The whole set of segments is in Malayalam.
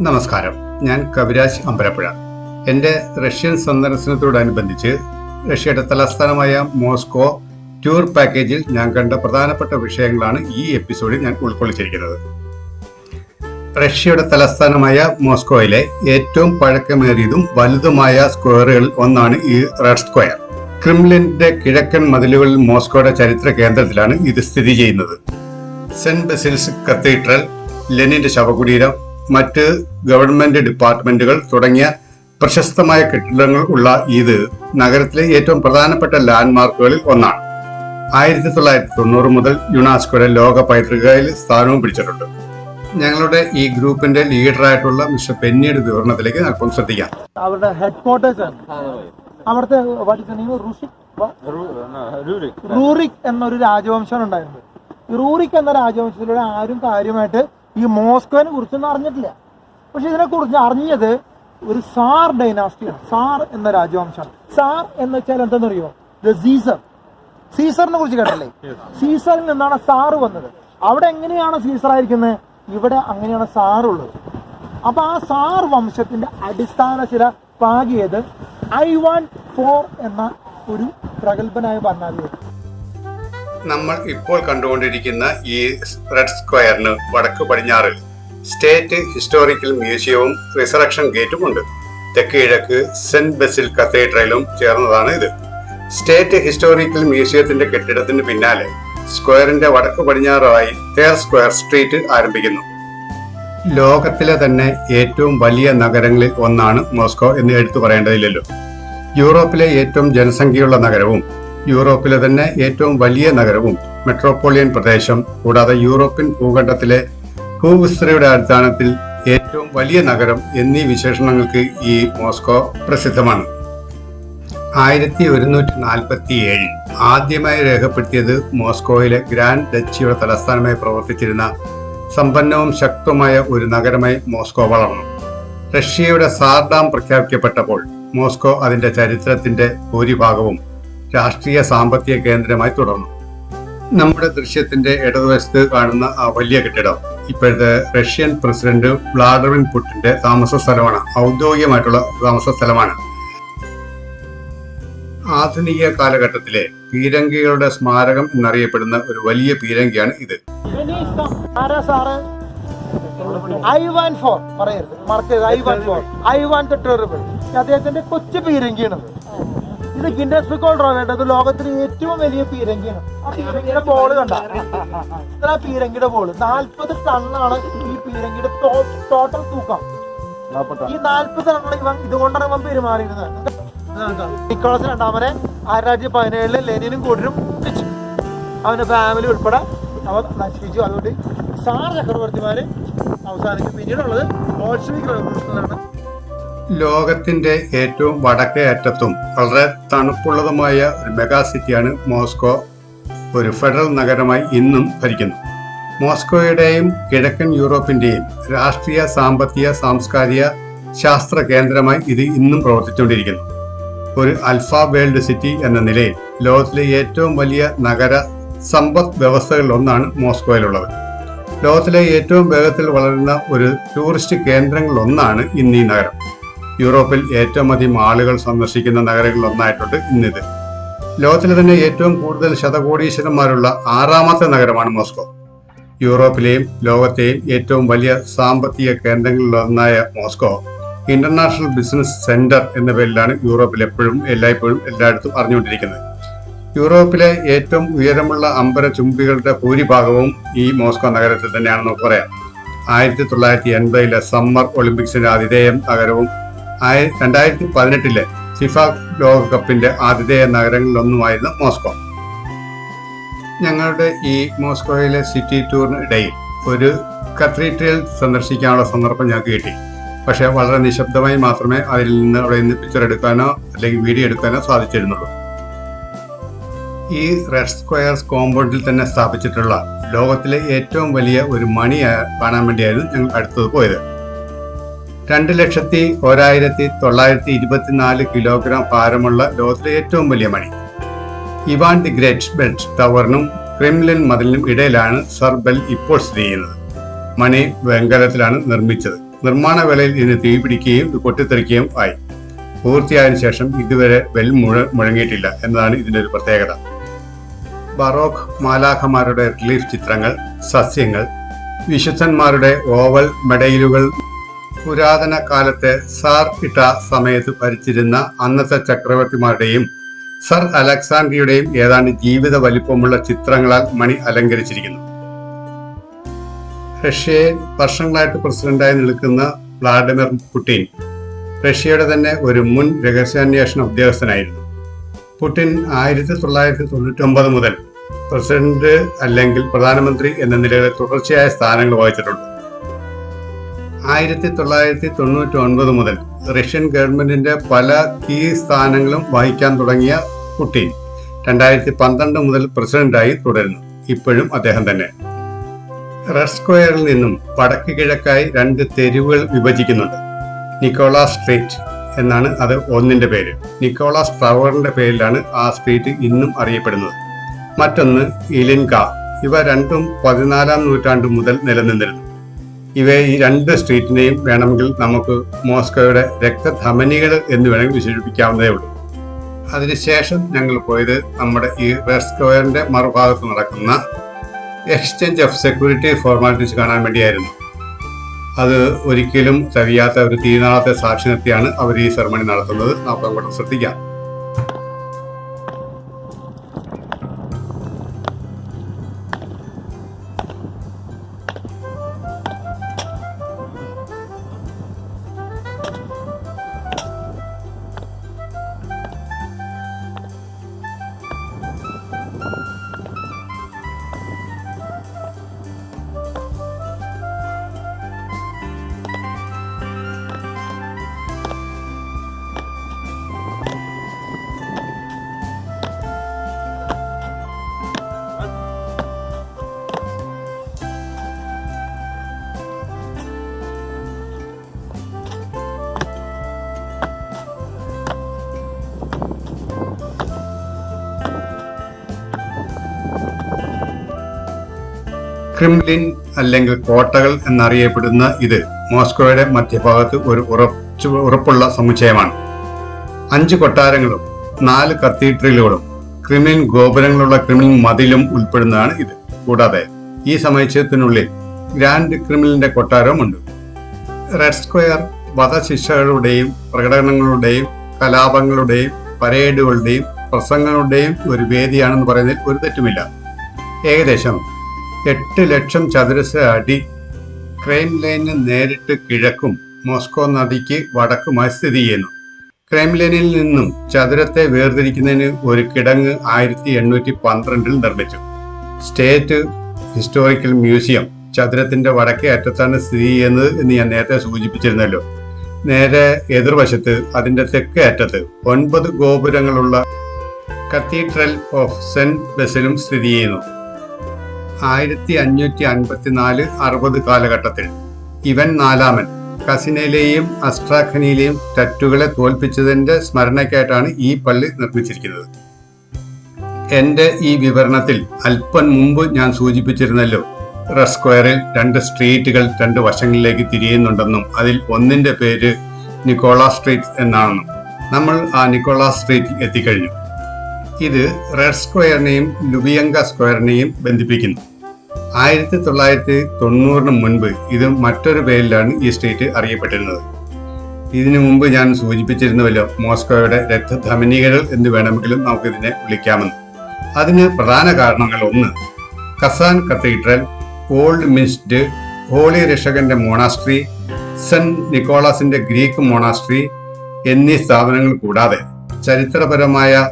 നമസ്കാരം. ഞാൻ കവിരാജ് അമ്പലപ്പുഴ. എന്റെ റഷ്യൻ സന്ദർശനത്തോടനുബന്ധിച്ച് റഷ്യയുടെ തലസ്ഥാനമായ മോസ്കോ ടൂർ പാക്കേജിൽ ഞാൻ കണ്ട പ്രധാനപ്പെട്ട വിഷയങ്ങളാണ് ഈ എപ്പിസോഡിൽ ഞാൻ ഉൾക്കൊള്ളിച്ചിരിക്കുന്നത്. റഷ്യയുടെ തലസ്ഥാനമായ മോസ്കോയിലെ ഏറ്റവും പഴക്കമേറിയതും വലുതുമായ സ്ക്വയറുകളിൽ ഒന്നാണ് ഈ റെഡ് സ്ക്വയർ. ക്രിംലിന്റെ കിഴക്കൻ മതിലുകളിൽ മോസ്കോയുടെ ചരിത്ര കേന്ദ്രത്തിലാണ് ഇത് സ്ഥിതി ചെയ്യുന്നത്. സെന്റ് ബസിൽസ് കത്തീഡ്രൽ ലെനിന്റെ ശവകുടീരം മറ്റ് ഗവൺമെന്റ് ഡിപ്പാർട്ട്മെന്റുകൾ തുടങ്ങിയ പ്രശസ്തമായ കെട്ടിടങ്ങൾ ഉള്ള ഇത് നഗരത്തിലെ ഏറ്റവും പ്രധാനപ്പെട്ട ലാൻഡ്മാർക്കുകളിൽ ഒന്നാണ്. ആയിരത്തി തൊള്ളായിരത്തി തൊണ്ണൂറ് മുതൽ യുനാസ്കോയുടെ ലോക പൈതൃകയിൽ സ്ഥാനവും പിടിച്ചിട്ടുണ്ട്. ഞങ്ങളുടെ ഈ ഗ്രൂപ്പിന്റെ ലീഡറായിട്ടുള്ള മിസ്റ്റർ പെന്നിയുടെ വിവരണത്തിലേക്ക് അല്പം ശ്രദ്ധിക്കാം. അവരുടെ ഹെഡ് ക്വാർട്ടേഴ്സ് ആണ്. അവിടുത്തെ റൂറിക്. എന്നൊരു രാജവംശം ഉണ്ടായിരുന്നു. ഈ റൂറിക് എന്ന രാജവംശത്തിലൂടെ ആരും കാര്യമായിട്ട് ഈ മോസ്കോനെ കുറിച്ചൊന്നും അറിഞ്ഞിട്ടില്ല. പക്ഷെ ഇതിനെ കുറിച്ച് അറിഞ്ഞത് ഒരു സാർ ഡൈനാസ്റ്റിയാണ്. സാർ എന്ന രാജവംശമാണ്. സാർ എന്ന് വെച്ചാൽ എന്തെന്നറിയോ ദ സീസർ. സീസറിനെ കുറിച്ച് കേട്ടല്ലേ സീസറിൽ നിന്നാണ് സാർ വന്നത്. അവിടെ എങ്ങനെയാണ് സീസർ ആയിരിക്കുന്നത് ഇവിടെ അങ്ങനെയാണ് ഉള്ളത്. അപ്പൊ ആ സാർ വംശത്തിന്റെ അടിസ്ഥാന ചില പാകിയത് ഐ വൺ ഫോർ എന്ന ഒരു പ്രഗത്ഭനായ ഭരണാധികാരി. നമ്മൾ ഇപ്പോൾ കണ്ടുകൊണ്ടിരിക്കുന്ന ഈ റെഡ് സ്ക്വയറിന് വടക്ക് പടിഞ്ഞാറിൽ സ്റ്റേറ്റ് ഹിസ്റ്റോറിക്കൽ മ്യൂസിയവും റിസറക്ഷൻ ഗേറ്റും ഉണ്ട്. തെക്ക് കിഴക്ക് സെന്റ് ബെസിൽ കത്തീഡ്രലും ചേർന്നതാണ് ഇത്. സ്റ്റേറ്റ് ഹിസ്റ്റോറിക്കൽ മ്യൂസിയത്തിന്റെ കെട്ടിടത്തിന് പിന്നാലെ സ്ക്വയറിന്റെ വടക്ക് പടിഞ്ഞാറായി തേർ സ്ക്വയർ സ്ട്രീറ്റ് ആരംഭിക്കുന്നു. ലോകത്തിലെ തന്നെ ഏറ്റവും വലിയ നഗരങ്ങളിൽ ഒന്നാണ് മോസ്കോ എന്ന് എടുത്തു പറയേണ്ടതില്ലല്ലോ. യൂറോപ്പിലെ ഏറ്റവും ജനസംഖ്യയുള്ള നഗരവും യൂറോപ്പിലെ തന്നെ ഏറ്റവും വലിയ നഗരവും മെട്രോപോളിയൻ പ്രദേശം കൂടാതെ യൂറോപ്യൻ ഭൂഖണ്ഡത്തിലെ ഭൂവിസ്തൃയുടെ അടിസ്ഥാനത്തിൽ ഏറ്റവും വലിയ നഗരം എന്നീ വിശേഷണങ്ങൾക്ക് ഈ മോസ്കോ പ്രസിദ്ധമാണ്. ആയിരത്തി ഒരുന്നൂറ്റി നാൽപ്പത്തി ഏഴിൽ ആദ്യമായി രേഖപ്പെടുത്തിയത് മോസ്കോയിലെ ഗ്രാൻഡ് ഡച്ചിയുടെ തലസ്ഥാനമായി പ്രവർത്തിച്ചിരുന്ന സമ്പന്നവും ശക്തവുമായ ഒരു നഗരമായി മോസ്കോ വളർന്നു. റഷ്യയുടെ സാർഡാം പ്രഖ്യാപിക്കപ്പെട്ടപ്പോൾ മോസ്കോ അതിന്റെ ചരിത്രത്തിന്റെ ഭൂരിഭാഗവും രാഷ്ട്രീയ സാമ്പത്തിക കേന്ദ്രമായി തുടർന്നു. നമ്മുടെ ദൃശ്യത്തിന്റെ ഇടതുവശത്ത് കാണുന്ന ആ വലിയ കെട്ടിടം ഇപ്പോഴത്തെ റഷ്യൻ പ്രസിഡന്റ് വ്ളാഡിമിർ പുടിന്റെ താമസ സ്ഥലമാണ്. ഔദ്യോഗികമായിട്ടുള്ള താമസ സ്ഥലമാണ്. ആധുനിക കാലഘട്ടത്തിലെ പീരങ്കികളുടെ സ്മാരകം എന്നറിയപ്പെടുന്ന ഒരു വലിയ പീരങ്കിയാണ് ഇത്. Four four. ഐ അദ്ദേഹത്തിന്റെ കൊച്ചു പീരങ്കിയാണത്. ഇത് ഗിന്നസ് റിക്കോർഡ് വേണ്ടത്? ലോകത്തിലെ ഏറ്റവും വലിയ പീരങ്കിയാണ്. ആ പീരങ്കിയുടെ ബോൾ കണ്ട. ഇത്ര പീരങ്കിയുടെ ബോൾ നാൽപ്പത് ടണ്ണാണ് ഈ പീരങ്കിയുടെ ടോട്ടൽ തൂക്കം. ഈ നാൽപ്പത് ടണ്ണാണ് ഇവൻ ഇതുകൊണ്ടാണ് ഇവൻ പെരുമാറിയിരുന്നത്. നിക്കോളസ് രണ്ടാമനെ ആയിരത്തി തൊള്ളായിരത്തി പതിനേഴിൽ ലെനിനും കൂട്ടരും അവന്റെ ഫാമിലി ഉൾപ്പെടെ അവ നശിപ്പിച്ചു. അതുകൊണ്ട് സാർ ചക്രവർത്തിമാര് അവസാനിച്ചു പിന്നീടുള്ളത് ബോൾഷവിക് റവല്യൂഷനാണ് ലോകത്തിന്റെ ഏറ്റവും വടക്കേ അറ്റത്തും വളരെ തണുപ്പുള്ളതുമായ ഒരു മെഗാ സിറ്റിയാണ് മോസ്കോ. ഒരു ഫെഡറൽ നഗരമായി ഇന്നും ഭരിക്കുന്നു. മോസ്കോയുടെയും കിഴക്കൻ യൂറോപ്പിന്റെയും രാഷ്ട്രീയ സാമ്പത്തിക സാംസ്കാരിക ശാസ്ത്ര കേന്ദ്രമായി ഇത് ഇന്നും പ്രവർത്തിച്ചുകൊണ്ടിരിക്കുന്നു. ഒരു അൽഫ വേൾഡ് സിറ്റി എന്ന നിലയിൽ ലോകത്തിലെ ഏറ്റവും വലിയ നഗര സമ്പദ് വ്യവസ്ഥകളിൽ ഒന്നാണ് മോസ്കോയിലുള്ളത്. ലോകത്തിലെ ഏറ്റവും വേഗത്തിൽ വളരുന്ന ഒരു ടൂറിസ്റ്റ് കേന്ദ്രങ്ങളിലൊന്നാണ് ഇന്ന് ഈ നഗരം. യൂറോപ്പിൽ ഏറ്റവും അധികം ആളുകൾ സന്ദർശിക്കുന്ന നഗരങ്ങളിൽ ഒന്നായിട്ടുണ്ട് ഇന്നിത്. ലോകത്തിലെ തന്നെ ഏറ്റവും കൂടുതൽ ശതകോടീശ്വരന്മാരുള്ള ആറാമത്തെ നഗരമാണ് മോസ്കോ. യൂറോപ്പിലെയും ലോകത്തെയും ഏറ്റവും വലിയ സാമ്പത്തിക കേന്ദ്രങ്ങളിലൊന്നായ മോസ്കോ ഇന്റർനാഷണൽ ബിസിനസ് സെന്റർ എന്ന പേരിലാണ് യൂറോപ്പിൽ എപ്പോഴും എല്ലായ്പ്പോഴും എല്ലായിടത്തും അറിഞ്ഞുകൊണ്ടിരിക്കുന്നത്. യൂറോപ്പിലെ ഏറ്റവും ഉയരമുള്ള അമ്പര ചുംബികളുടെ ഭൂരിഭാഗവും ഈ മോസ്കോ നഗരത്തിൽ നമുക്ക് പറയാം. ആയിരത്തി തൊള്ളായിരത്തി എൺപതിലെ സമ്മർ ഒളിമ്പിക്സിന്റെ ആതിഥേയം നഗരവും ആയി രണ്ടായിരത്തി പതിനെട്ടിലെ ഫിഫ ലോകകപ്പിന്റെ ആതിഥേയ നഗരങ്ങളിലൊന്നുമായിരുന്നു മോസ്കോ. ഞങ്ങളുടെ ഈ മോസ്കോയിലെ സിറ്റി ടൂറിന് ഇടയിൽ ഒരു കത്തീഡ്രൽ സന്ദർശിക്കാനുള്ള സന്ദർഭം ഞങ്ങൾക്ക് കിട്ടി. പക്ഷേ വളരെ നിശബ്ദമായി മാത്രമേ അതിൽ നിന്ന് അവിടെ നിന്ന് പിക്ചർ എടുക്കാനോ അല്ലെങ്കിൽ വീഡിയോ എടുക്കാനോ സാധിച്ചിരുന്നുള്ളൂ. ഈ റെഡ് സ്ക്വയർസ് കോമ്പൗണ്ടിൽ തന്നെ സ്ഥാപിച്ചിട്ടുള്ള ലോകത്തിലെ ഏറ്റവും വലിയ ഒരു മണി കാണാൻ വേണ്ടിയായിരുന്നു ഞങ്ങൾ അടുത്തത് പോയത്. രണ്ട് ലക്ഷത്തി ഒരായിരത്തി തൊള്ളായിരത്തി ഇരുപത്തിനാല് കിലോഗ്രാം ഭാരമുള്ള ലോകത്തിലെ ഏറ്റവും വലിയ മണി. ഇവാൻ ദി ഗ്രേറ്റ് ബെൽറ്റ് ടവറിനും ക്രിംലിൻ മതിലിനും ഇടയിലാണ് സർ ബെൽ ഇപ്പോൾ സ്ഥിതി ചെയ്യുന്നത്. മണി വെങ്കലത്തിലാണ് നിർമ്മിച്ചത്. നിർമ്മാണ വേളയിൽ ഇതിന് തീപിടിക്കുകയും പൊട്ടിത്തെറിക്കുകയും ആയി. പൂർത്തിയായതിനു ശേഷം ഇതുവരെ ബെൽ മുഴ മുഴങ്ങിയിട്ടില്ല എന്നതാണ് ഇതിന്റെ ഒരു പ്രത്യേകത. ബറോക്ക് മാലാഖമാരുടെ റിലീഫ് ചിത്രങ്ങൾ സസ്യങ്ങൾ വിശുദ്ധന്മാരുടെ ഓവൽ മെഡയിലുകൾ പുരാതന കാലത്തെ സാർ ഇട്ട സമയത്ത് ഭരിച്ചിരുന്ന അന്നത്തെ ചക്രവർത്തിമാരുടെയും സർ അലക്സാണ്ട്രിയുടെയും ഏതാണ്ട് ജീവിത വലിപ്പമുള്ള ചിത്രങ്ങളാൽ മണി അലങ്കരിച്ചിരിക്കുന്നു. റഷ്യയെ വർഷങ്ങളായിട്ട് പ്രസിഡന്റായി നിൽക്കുന്ന വ്ളാഡിമിർ പുടിൻ റഷ്യയുടെ തന്നെ ഒരു മുൻ രഹസ്യാന്വേഷണ ഉദ്യോഗസ്ഥനായിരുന്നു. പുടിൻ ആയിരത്തി തൊള്ളായിരത്തി തൊണ്ണൂറ്റി ഒമ്പത് മുതൽ പ്രസിഡന്റ് അല്ലെങ്കിൽ പ്രധാനമന്ത്രി എന്ന നിലയിലെ തുടർച്ചയായ സ്ഥാനങ്ങൾ വഹിച്ചിട്ടുണ്ട്. ആയിരത്തി തൊള്ളായിരത്തി തൊണ്ണൂറ്റി ഒൻപത് മുതൽ റഷ്യൻ ഗവൺമെന്റിന്റെ പല കീ സ്ഥാനങ്ങളും വഹിക്കാൻ തുടങ്ങിയ പുടിൻ രണ്ടായിരത്തി പന്ത്രണ്ട് മുതൽ പ്രസിഡന്റായി തുടരുന്നു. ഇപ്പോഴും അദ്ദേഹം തന്നെ. റെഡ് നിന്നും വടക്ക് കിഴക്കായി രണ്ട് തെരുവുകൾ വിഭജിക്കുന്നുണ്ട്. നിക്കോളാസ് സ്ട്രീറ്റ് എന്നാണ് അത് ഒന്നിന്റെ പേര്. നിക്കോളാസ് ടവറിന്റെ പേരിലാണ് ആ സ്ട്രീറ്റ് ഇന്നും അറിയപ്പെടുന്നത്. മറ്റൊന്ന് ഇലിൻക. ഇവ രണ്ടും പതിനാലാം നൂറ്റാണ്ട് മുതൽ നിലനിന്നിരുന്നു. ഇവയെ ഈ രണ്ട് സ്ട്രീറ്റിനെയും വേണമെങ്കിൽ നമുക്ക് മോസ്കോയുടെ രക്തധമനികൾ എന്ന് വേണമെങ്കിൽ വിശേഷിപ്പിക്കാവുന്നതേ ഉള്ളൂ. അതിനുശേഷം ഞങ്ങൾ പോയത് നമ്മുടെ ഈ റെഡ് മറുഭാഗത്ത് നടക്കുന്ന എക്സ്ചേഞ്ച് ഓഫ് സെക്യൂരിറ്റി ഫോർമാലിറ്റീസ് കാണാൻ വേണ്ടിയായിരുന്നു. അത് ഒരിക്കലും തരിയാത്ത ഒരു തീനാളത്തെ സാക്ഷി നിർത്തിയാണ് അവർ ഈ സെറമണി നടത്തുന്നത്. നമുക്ക് അങ്ങോട്ട് ശ്രദ്ധിക്കാം. ക്രിംലിൻ അല്ലെങ്കിൽ കോട്ടകൾ എന്നറിയപ്പെടുന്ന ഇത് മോസ്കോയുടെ മധ്യഭാഗത്ത് ഒരു ഉറച്ചു ഉറപ്പുള്ള സമുച്ചയമാണ്. അഞ്ച് കൊട്ടാരങ്ങളും നാല് കത്തീഡ്രലുകളും ക്രിമിൻ ഗോപുരങ്ങളുള്ള ക്രിമിൻ മതിലും ഉൾപ്പെടുന്നതാണ് ഇത്. കൂടാതെ ഈ സമുച്ചയത്തിനുള്ളിൽ ഗ്രാൻഡ് ക്രിമിലിന്റെ കൊട്ടാരവുമുണ്ട് റെഡ് സ്ക്വയർ വധശിക്ഷകളുടെയും പ്രകടനങ്ങളുടെയും കലാപങ്ങളുടെയും പരേഡുകളുടെയും പ്രസംഗങ്ങളുടെയും ഒരു വേദിയാണെന്ന് പറയുന്നതിൽ ഒരു തെറ്റുമില്ല. ഏകദേശം എട്ട് ലക്ഷം ചതുരശ്ര അടി ക്രൈംലൈനിന് നേരിട്ട് കിഴക്കും മോസ്കോ നദിക്ക് വടക്കുമായി സ്ഥിതി ചെയ്യുന്നു. ക്രൈംലൈനിൽ നിന്നും ചതുരത്തെ വേർതിരിക്കുന്നതിന് ഒരു കിടങ്ങ് ആയിരത്തി എണ്ണൂറ്റി പന്ത്രണ്ടിൽ നിർമ്മിച്ചു. സ്റ്റേറ്റ് ഹിസ്റ്റോറിക്കൽ മ്യൂസിയം ചതുരത്തിന്റെ വടക്കേ അറ്റത്താണ് സ്ഥിതി ചെയ്യുന്നത് എന്ന് ഞാൻ നേരത്തെ സൂചിപ്പിച്ചിരുന്നല്ലോ. നേരെ എതിർവശത്ത് അതിന്റെ തെക്കേ അറ്റത്ത് ഒൻപത് ഗോപുരങ്ങളുള്ള കത്തീഡ്രൽ ഓഫ് സെന്റ് ബെസിലും സ്ഥിതി ചെയ്യുന്നു. ആയിരത്തി അഞ്ഞൂറ്റി അൻപത്തിനാല് അറുപത് കാലഘട്ടത്തിൽ ഇവൻ നാലാമൻ. കസിനയിലെയും അസ്ട്രാഖനിയിലെയും ടറ്റുകളെ തോൽപ്പിച്ചതിന്റെ സ്മരണയ്ക്കായിട്ടാണ് ഈ പള്ളി നിർമ്മിച്ചിരിക്കുന്നത്. എന്റെ ഈ വിവരണത്തിൽ അല്പം മുമ്പ് ഞാൻ സൂചിപ്പിച്ചിരുന്നല്ലോ റസ് സ്ക്വയറിൽ രണ്ട് സ്ട്രീറ്റുകൾ രണ്ട് വശങ്ങളിലേക്ക് തിരിയുന്നുണ്ടെന്നും അതിൽ ഒന്നിന്റെ പേര് നിക്കോളാസ് സ്ട്രീറ്റ് എന്നാണെന്നും. നമ്മൾ ആ നിക്കോളാസ് സ്ട്രീറ്റിൽ എത്തിക്കഴിഞ്ഞു. ഇത് റെഡ് സ്ക്വയറിനെയും ലുബിയങ്ക സ്ക്വയറിനെയും ബന്ധിപ്പിക്കുന്നു. ആയിരത്തി തൊള്ളായിരത്തി തൊണ്ണൂറിന് മുൻപ് ഇത് മറ്റൊരു പേരിലാണ് ഈ സ്റ്റേറ്റ് അറിയപ്പെട്ടിരുന്നത്. ഇതിനു മുമ്പ് ഞാൻ സൂചിപ്പിച്ചിരുന്നുവല്ലോ മോസ്കോയുടെ രക്തധമനികൾ എന്ന് വേണമെങ്കിലും നമുക്കിതിനെ വിളിക്കാമെന്ന്. അതിന് പ്രധാന കാരണങ്ങൾ ഒന്ന് Kazan cathedral old mint holy രക്ഷകന്റെ മോണാസ്ട്രി സെന്റ് നിക്കോളാസിന്റെ ഗ്രീക്ക് മോണാസ്ട്രി എന്നീ സ്ഥാപനങ്ങൾ കൂടാതെ ചരിത്രപരമായ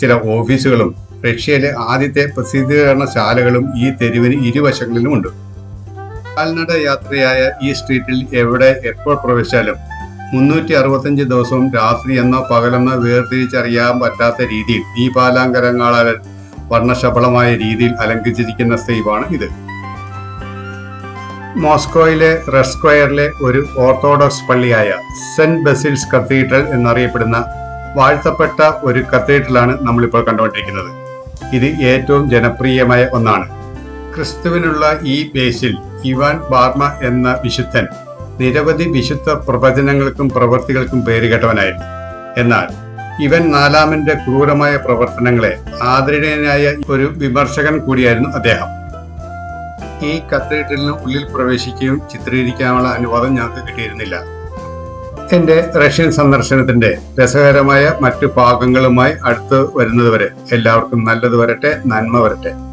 ചില ഓഫീസുകളും റഷ്യയിലെ ആദ്യത്തെ പ്രസിദ്ധീകരണ പ്രസിദ്ധീകരണശാലകളും ഈ തെരുവിന് ഇരുവശങ്ങളിലും ഉണ്ട്. കാൽനട യാത്രയായ ഈ സ്ട്രീറ്റിൽ എവിടെ എപ്പോൾ പ്രവേശിച്ചാലും മുന്നൂറ്റി അറുപത്തഞ്ച് ദിവസവും രാത്രി എന്നോ പകലെന്നോ വേർതിരിച്ചറിയാൻ പറ്റാത്ത രീതിയിൽ ഈ ദീപാലങ്കരങ്ങളാൽ വർണശബളമായ രീതിയിൽ അലങ്കരിച്ചിരിക്കുന്ന സ്ത്രീവാണ് ഇത്. മോസ്കോയിലെ റെഡ് സ്ക്വയറിലെ ഒരു ഓർത്തഡോക്സ് പള്ളിയായ സെന്റ് ബസിൽസ് കത്തീഡ്രൽ എന്നറിയപ്പെടുന്ന വാഴ്ത്തപ്പെട്ട ഒരു കത്തീഡ്രലാണ് നമ്മളിപ്പോൾ കണ്ടുകൊണ്ടിരിക്കുന്നത്. ഇത് ഏറ്റവും ജനപ്രിയമായ ഒന്നാണ്. ക്രിസ്തുവിനുള്ള ഈ ബേസിൽ ഇവാൻ ബാർമ എന്ന വിശുദ്ധൻ നിരവധി വിശുദ്ധ പ്രവചനങ്ങൾക്കും പ്രവൃത്തികൾക്കും പേരുകേട്ടവനായിരുന്നു എന്നാൽ ഇവൻ നാലാമന്റെ ക്രൂരമായ പ്രവർത്തനങ്ങളെ ആദരണീയനായ ഒരു വിമർശകൻ കൂടിയായിരുന്നു അദ്ദേഹം. ഈ കത്തീഡ്രലിന് ഉള്ളിൽ പ്രവേശിക്കുകയും ചിത്രീകരിക്കാനുള്ള അനുവാദം ഞങ്ങൾക്ക് കിട്ടിയിരുന്നില്ല. എന്റെ റഷ്യൻ സന്ദർശനത്തിന്റെ രസകരമായ മറ്റു ഭാഗങ്ങളുമായി അടുത്ത് വരുന്നതുവരെ എല്ലാവർക്കും നല്ലത് വരട്ടെ നന്മ വരട്ടെ.